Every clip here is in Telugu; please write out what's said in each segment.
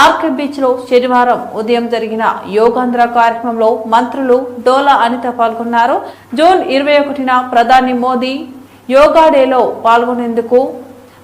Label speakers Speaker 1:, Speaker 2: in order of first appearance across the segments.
Speaker 1: ఆర్కే బీచ్లో శనివారం ఉదయం జరిగిన యోగాంధ్ర కార్యక్రమంలో మంత్రులు డోలా అనిత పాల్గొన్నారు. జూన్ ఇరవై ఒకటిన ప్రధాని మోదీ యోగా డేలో పాల్గొనేందుకు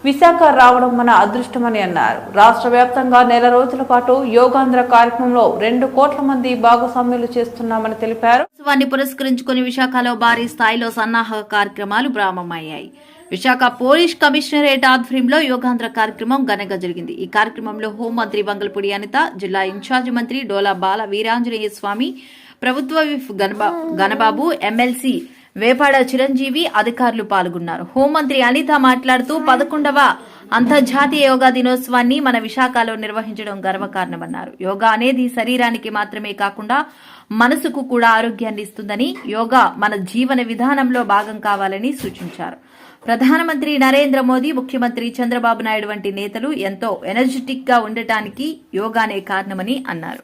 Speaker 1: విశాఖ రావడం మన అదృష్టమని అన్నారు. రాష్ట్ర వ్యాప్తంగా నెల రోజుల పాటు యోగాంధ్ర కార్యక్రమంలో రెండు కోట్ల మంది భాగస్వామ్యులు చేస్తున్నామని తెలిపారు.
Speaker 2: పురస్కరించుకుని విశాఖలో భారీ స్థాయిలో సన్నాహక కార్యక్రమాలు ప్రారంభమయ్యాయి. విశాఖ పోలీస్ కమిషనరేట్ ఆధ్వర్యంలో యోగాంధ్ర కార్యక్రమం ఘనంగా జరిగింది. ఈ కార్యక్రమంలో హోంమంత్రి వంగల్పూడి అనిత జిల్లా ఇన్ఛార్జి మంత్రి డోలా బాల వీరాంజనేయ స్వామి ప్రభుత్వ విఫ్ గణబా- గణబాబు ఎమ్మెల్సీ వేపాడ చిరంజీవి అధికారులు పాల్గొన్నారు. హోంమంత్రి అనిత మాట్లాడుతూ పదకొండవ అంతర్జాతీయ యోగా దినోత్సవాన్ని మన విశాఖలో నిర్వహించడం గర్వకారణమన్నారు. యోగా అనేది శరీరానికి మాత్రమే కాకుండా మనసుకు కూడా ఆరోగ్యాన్ని ఇస్తుందని యోగా మన జీవన విధానంలో భాగం కావాలని సూచించారు. ప్రధానమంత్రి నరేంద్ర మోదీ ముఖ్యమంత్రి చంద్రబాబు నాయుడు వంటి నేతలు ఎంతో ఎనర్జెటిక్గా ఉండటానికి యోగానే కారణమని అన్నారు.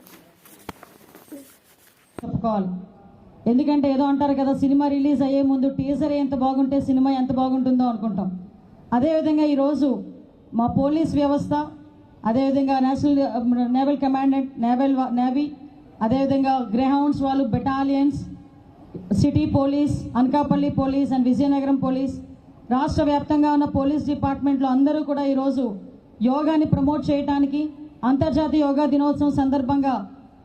Speaker 3: ఎందుకంటే ఏదో అంటారు కదా సినిమా రిలీజ్ అయ్యే ముందు టీజర్ ఎంత బాగుంటే సినిమా ఎంత బాగుంటుందో అనుకుంటాం. అదేవిధంగా ఈరోజు మా పోలీస్ వ్యవస్థ అదేవిధంగా national naval commandant naval navy అదేవిధంగా గ్రేహౌండ్స్ వాళ్ళు battalions city police Anakapalli police and Vizianagaram police రాష్ట్ర వ్యాప్తంగా ఉన్న పోలీస్ డిపార్ట్మెంట్లో అందరూ కూడా ఈరోజు యోగాని ప్రమోట్ చేయడానికి అంతర్జాతీయ యోగా దినోత్సవం సందర్భంగా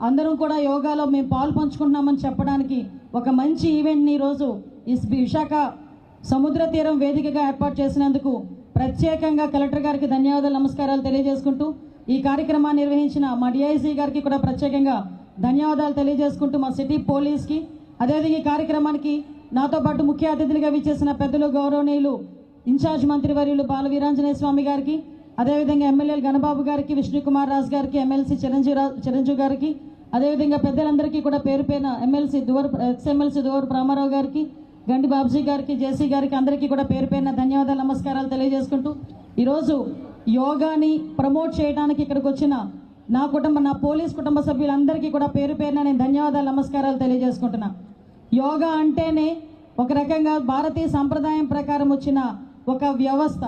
Speaker 3: అందరం కూడా యోగాలో మేము పాలు పంచుకుంటున్నామని చెప్పడానికి ఒక మంచి ఈవెంట్ని ఈరోజు ఈ విశాఖ సముద్ర తీరం వేదికగా ఏర్పాటు చేసినందుకు ప్రత్యేకంగా కలెక్టర్ గారికి ధన్యవాదాలు నమస్కారాలు తెలియజేసుకుంటూ ఈ కార్యక్రమాన్ని నిర్వహించిన మా డిఐసీ గారికి కూడా ప్రత్యేకంగా ధన్యవాదాలు తెలియజేసుకుంటూ మా సిటీ పోలీస్కి అదేవిధంగా ఈ కార్యక్రమానికి నాతో పాటు ముఖ్య అతిథులుగా విచ్చేసిన పెద్దలు గౌరవనీయులు ఇన్ఛార్జ్ మంత్రివర్యులు బాల వీరాంజనేయ స్వామి గారికి అదేవిధంగా ఎమ్మెల్యేలు గణబాబు గారికి విష్ణుకుమార్ రాజు గారికి ఎమ్మెల్సీ చిరంజీవి చిరంజీవి గారికి అదేవిధంగా పెద్దలందరికీ కూడా పేరు పైన MLC Duvvur ex MLC Duvvur Ramarao గారికి గండి బాబుజీ గారికి జేసీ గారికి అందరికీ కూడా పేరు పైన ధన్యవాదాలు నమస్కారాలు తెలియజేసుకుంటూ ఈరోజు యోగాని ప్రమోట్ చేయడానికి ఇక్కడికి వచ్చిన నా కుటుంబ నా పోలీస్ కుటుంబ సభ్యులందరికీ కూడా పేరు పేరున నేను ధన్యవాదాలు నమస్కారాలు తెలియజేసుకుంటున్నా. యోగా అంటేనే ఒక రకంగా భారతీయ సంప్రదాయం ప్రకారం వచ్చిన ఒక వ్యవస్థ.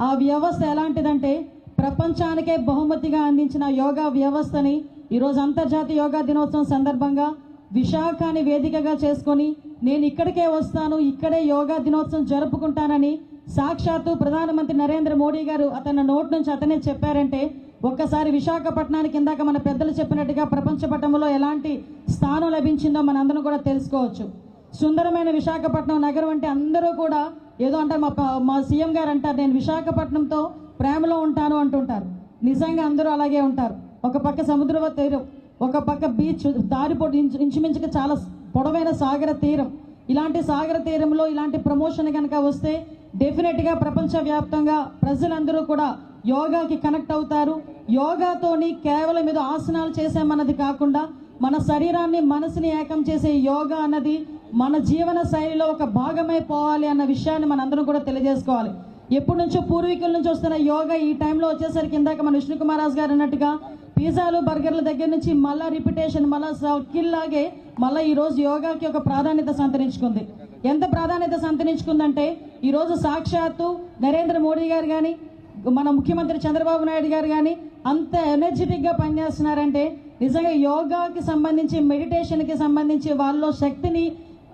Speaker 3: ఆ వ్యవస్థ ఎలాంటిదంటే ప్రపంచానికే బహుమతిగా అందించిన యోగా వ్యవస్థని ఈరోజు అంతర్జాతీయ యోగా దినోత్సవం సందర్భంగా విశాఖని వేదికగా చేసుకొని నేను ఇక్కడికే వస్తాను ఇక్కడే యోగా దినోత్సవం జరుపుకుంటానని సాక్షాత్తు ప్రధానమంత్రి నరేంద్ర మోడీ గారు అతని నోటి నుంచి అతనే చెప్పారంటే ఒక్కసారి విశాఖపట్నానికి ఇందాక మన పెద్దలు చెప్పినట్టుగా ప్రపంచ పటంలో ఎలాంటి స్థానం లభించిందో మనందరం కూడా తెలుసుకోవచ్చు. సుందరమైన విశాఖపట్నం నగరం అంటే అందరూ కూడా ఏదో అంటారు మా మా సీఎం గారు అంటారు నేను విశాఖపట్నంతో ప్రేమలో ఉంటాను అంటుంటారు. నిజంగా అందరూ అలాగే ఉంటారు. ఒక పక్క సముద్ర తీరం ఒక పక్క బీచ్ దారి ఇంచు ఇంచుమించుగా చాలా పొడవైన సాగర తీరం. ఇలాంటి సాగర తీరంలో ఇలాంటి ప్రమోషన్ కనుక వస్తే డెఫినెట్గా ప్రపంచవ్యాప్తంగా ప్రజలందరూ కూడా యోగాకి కనెక్ట్ అవుతారు. యోగాతోని కేవలం ఏదో ఆసనాలు చేసామన్నది కాకుండా మన శరీరాన్ని మనసుని ఏకం చేసే యోగా అన్నది మన జీవన శైలిలో ఒక భాగమైపోవాలి అన్న విషయాన్ని మనందరం కూడా తెలియజేసుకోవాలి. ఎప్పటి నుంచో పూర్వీకుల నుంచి వస్తున్న యోగా ఈ టైంలో వచ్చేసరికి ఇందాక మన విష్ణుకుమార్ రాజు గారు అన్నట్టుగా పిజ్జాలు బర్గర్ల దగ్గర నుంచి మళ్ళా రిపిటేషన్ మళ్ళా స్కిల్ లాగే మళ్ళీ ఈరోజు యోగాకి ఒక ప్రాధాన్యత సంతరించుకుంది. ఎంత ప్రాధాన్యత సంతరించుకుందంటే ఈరోజు సాక్షాత్తు నరేంద్ర మోడీ గారు కానీ మన ముఖ్యమంత్రి చంద్రబాబు నాయుడు గారు కానీ అంత ఎనర్జెటిక్గా పనిచేస్తున్నారంటే నిజంగా యోగాకి సంబంధించి మెడిటేషన్కి సంబంధించి వాళ్ళలో శక్తిని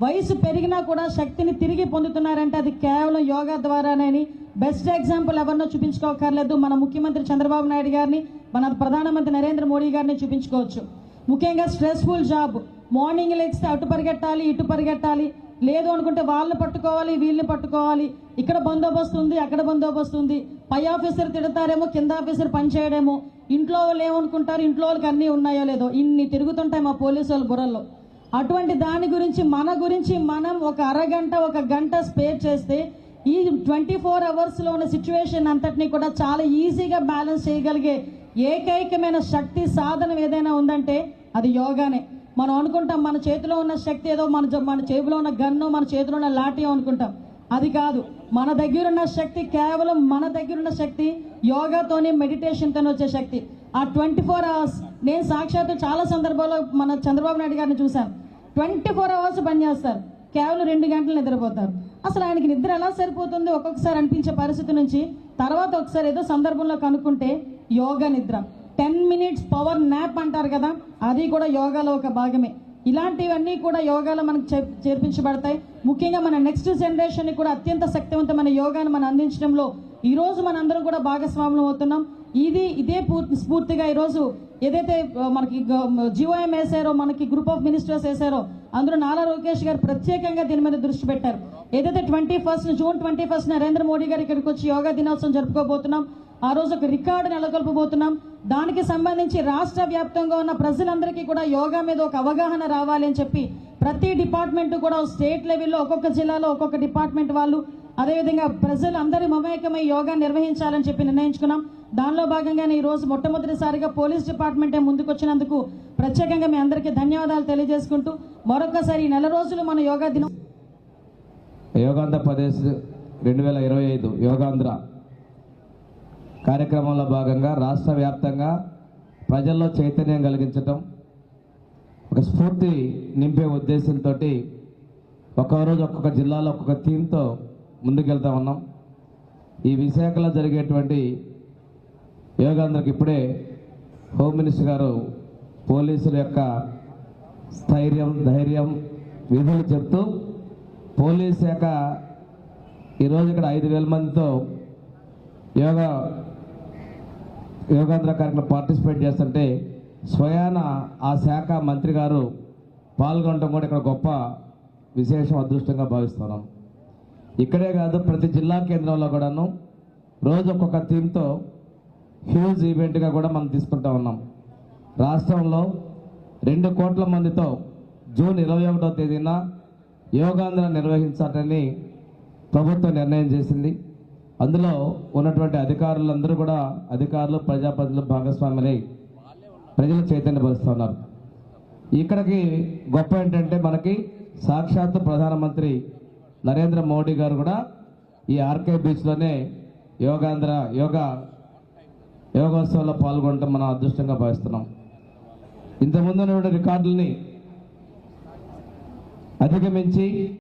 Speaker 3: వయసు పెరిగినా కూడా శక్తిని తిరిగి పొందుతున్నారంటే అది కేవలం యోగా ద్వారానే బెస్ట్ ఎగ్జాంపుల్ ఎవరినో చూపించుకోకర్లేదు. మన ముఖ్యమంత్రి చంద్రబాబు నాయుడు గారిని మన ప్రధానమంత్రి నరేంద్ర మోడీ గారిని చూపించుకోవచ్చు. ముఖ్యంగా స్ట్రెస్ఫుల్ జాబ్ మార్నింగ్ లెగ్స్తే అటు పరిగెట్టాలి ఇటు పరిగెట్టాలి. లేదు అనుకుంటే వాళ్ళని పట్టుకోవాలి వీళ్ళని పట్టుకోవాలి. ఇక్కడ బందోబస్తు ఉంది అక్కడ బందోబస్తు ఉంది. పై ఆఫీసర్ తిడతారేమో కింద ఆఫీసర్ పనిచేయడేమో ఇంట్లో వాళ్ళు ఏమనుకుంటారు ఇంట్లో వాళ్ళకి అన్నీ ఉన్నాయో లేదో. ఇన్ని తిరుగుతుంటాయి మా పోలీసు వాళ్ళ బుర్రల్లో అటువంటి దాని గురించి మన గురించి మనం ఒక అరగంట ఒక గంట స్పేర్ చేస్తే ఈ ట్వంటీ ఫోర్ అవర్స్లో ఉన్న సిచ్యువేషన్ అంతటినీ కూడా చాలా ఈజీగా బ్యాలెన్స్ చేయగలిగే ఏకైకమైన శక్తి సాధనం ఏదైనా ఉందంటే అది యోగానే. మనం అనుకుంటాం మన చేతిలో ఉన్న శక్తి ఏదో మన మన చేతిలో ఉన్న గన్ను మన చేతిలో ఉన్న లాఠీ అనుకుంటాం. అది కాదు. మన దగ్గర ఉన్న శక్తి కేవలం మన దగ్గర ఉన్న శక్తి యోగాతోనే మెడిటేషన్తోనే వచ్చే శక్తి. ఆ ట్వంటీ ఫోర్ అవర్స్ నేను సాక్షాత్తు చాలా సందర్భాల్లో మన చంద్రబాబు నాయుడు గారిని చూశాను. ట్వంటీ ఫోర్ అవర్స్ పనిచేస్తారు కేవలం రెండు గంటలు నిద్రపోతారు. అసలు ఆయనకి నిద్ర ఎలా సరిపోతుంది? ఒక్కొక్కసారి అనిపించే పరిస్థితి నుంచి తర్వాత ఒకసారి ఏదో సందర్భంలో కనుక్కుంటే యోగా నిద్ర. టెన్ మినిట్స్ పవర్ నాప్ అంటారు కదా అది కూడా యోగాలో ఒక భాగమే. ఇలాంటివన్నీ కూడా యోగాలో మనకు చే- చేర్పించబడతాయి. ముఖ్యంగా మన నెక్స్ట్ జనరేషన్ కూడా అత్యంత శక్తివంతమైన యోగాను మనం అందించడంలో ఈరోజు మనందరం కూడా భాగస్వాములు అవుతున్నాం. ఇది ఇదే పూర్తి స్ఫూర్తిగా ఈరోజు ఏదైతే మనకి జీవోఎం వేసారో మనకి గ్రూప్ ఆఫ్ మినిస్టర్స్ వేసారో అందులో నారా లోకేష్ గారు ప్రత్యేకంగా దీని మీద దృష్టి పెట్టారు. ఏదైతే twenty first June twenty first Narendra Modi garu ఇక్కడికి వచ్చి యోగా దినోత్సవం జరుపుకోబోతున్నాం ఆ రోజు ఒక రికార్డు నెలకొల్పబోతున్నాం. దానికి సంబంధించి రాష్ట్ర వ్యాప్తంగా ఉన్న ప్రజలందరికీ కూడా యోగా మీద ఒక అవగాహన రావాలి అని చెప్పి ప్రతి డిపార్ట్మెంట్ కూడా స్టేట్ లెవెల్లో ఒక్కొక్క జిల్లాలో ఒక్కొక్క డిపార్ట్మెంట్ వాళ్ళు అదేవిధంగా ప్రజలందరి మమేకమై యోగా నిర్వహించాలని చెప్పి నిర్ణయించుకున్నాం. దానిలో భాగంగానే ఈ రోజు మొట్టమొదటిసారిగా పోలీస్ డిపార్ట్మెంటే ముందుకొచ్చినందుకు ప్రత్యేకంగా మీ అందరికీ ధన్యవాదాలు తెలియజేసుకుంటూ మరొకసారి నెల రోజులు మన యోగా దినం
Speaker 4: యోగాంధ్రప్రదేశ్ రెండు వేల ఇరవై ఐదు యోగాంధ్ర కార్యక్రమంలో భాగంగా రాష్ట్ర వ్యాప్తంగా ప్రజల్లో చైతన్యం కలిగించటం ఒక స్ఫూర్తి నింపే ఉద్దేశంతో ఒక్కొక్క రోజు ఒక్కొక్క జిల్లాలో ఒక్కొక్క థీమ్తో ముందుకెళ్తా ఉన్నాం. ఈ విశాఖలో జరిగేటువంటి యోగాంధ్రకి ఇప్పుడే హోమ్ మినిస్టర్ గారు పోలీసుల యొక్క స్థైర్యం ధైర్యం విధులు చెప్తూ పోలీస్ శాఖ ఈరోజు ఇక్కడ ఐదు వేల మందితో యోగా యోగాంధ్ర కార్యక్రమం పార్టిసిపేట్ చేస్తుంటే స్వయాన ఆ శాఖ మంత్రి గారు పాల్గొనడం కూడా ఇక్కడ గొప్ప విశేషం అదృష్టంగా భావిస్తున్నాం. ఇక్కడే కాదు ప్రతి జిల్లా కేంద్రంలో కూడాను రోజు ఒక్కొక్క థీమ్తో హ్యూజ్ ఈవెంట్గా కూడా మనం తీసుకుంటా ఉన్నాం. రాష్ట్రంలో రెండు కోట్ల మందితో జూన్ ఇరవై ఒకటో తేదీన యోగాంధ్ర నిర్వహించాలని ప్రభుత్వం నిర్ణయం చేసింది. అందులో ఉన్నటువంటి అధికారులందరూ కూడా అధికారులు ప్రజాప్రతినిధులు భాగస్వాములై ప్రజలు చైతన్యపరుస్తున్నారు. ఇక్కడికి గొప్ప ఏంటంటే మనకి సాక్షాత్తు ప్రధానమంత్రి నరేంద్ర మోడీ గారు కూడా ఈ ఆర్కే బీచ్లోనే యోగాంధ్ర యోగా యోగోత్సవంలో పాల్గొనడం మనం అదృష్టంగా భావిస్తున్నాం. ఇంతకుముందు రికార్డుల్ని అధిగమించి